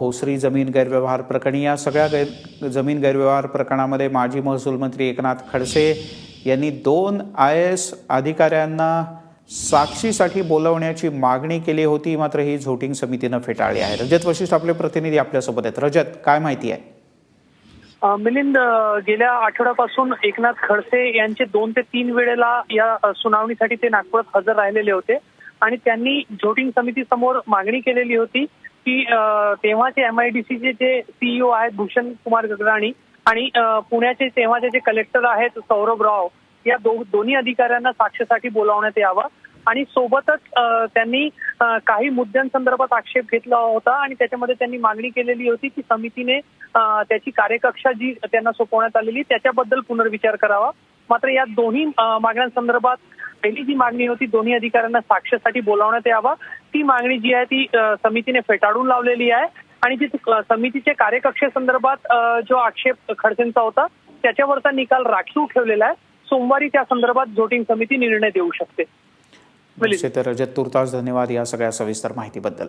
भोसरी जमीन गैरव्यवहार प्रकरणी या सगळ्या गैर जमीन गैरव्यवहार प्रकरणामध्ये माजी महसूल मंत्री एकनाथ खडसे यांनी दोन आय एस अधिकाऱ्यांना साक्षीसाठी बोलवण्याची मागणी केली होती. मात्र ही झोटिंग समितीनं फेटाळली आहे. रजत वशिष्ठ आपले प्रतिनिधी आपल्यासोबत आहेत. रजत काय माहिती आहे? मिलिंद गेल्या आठवड्यापासून एकनाथ खडसे यांचे दोन ते तीन वेळेला या सुनावणीसाठी ते नागपुरात हजर राहिलेले होते आणि त्यांनी झोटिंग समिती समोर मागणी केलेली होती की अ, तेव्हाचे एमआयडीसीचे जे सीईओ आहेत भूषण कुमार गगराणी आणि पुण्याचे तेव्हाचे जे कलेक्टर आहेत सौरभ राव या दो दोन्ही अधिकाऱ्यांना साक्षीसाठी बोलावण्यात यावं. आणि सोबतच त्यांनी काही मुद्द्यांसंदर्भात आक्षेप घेतला होता आणि त्याच्यामध्ये त्यांनी मागणी केलेली होती की समितीने त्याची कार्यकक्षा जी त्यांना सोपवण्यात आलेली त्याच्याबद्दल पुनर्विचार करावा. मात्र या दोन्ही मागण्यांसंदर्भात पहिली जी मागणी होती दोन्ही अधिकाऱ्यांना साक्षेसाठी बोलावण्यात यावं. ती मागणी जी आहे ती समितीने फेटाळून लावलेली आहे. आणि जी समितीच्या कार्यकक्षेसंदर्भात जो आक्षेप खडसेंचा होता त्याच्यावरचा निकाल राखीव ठेवलेला आहे. सोमवारी त्या संदर्भात झोटिंग समिती निर्णय देऊ शकते. मिलिंद. रजत तुर्तास धन्यवाद या सगळ्या सविस्तर माहितीबद्दल.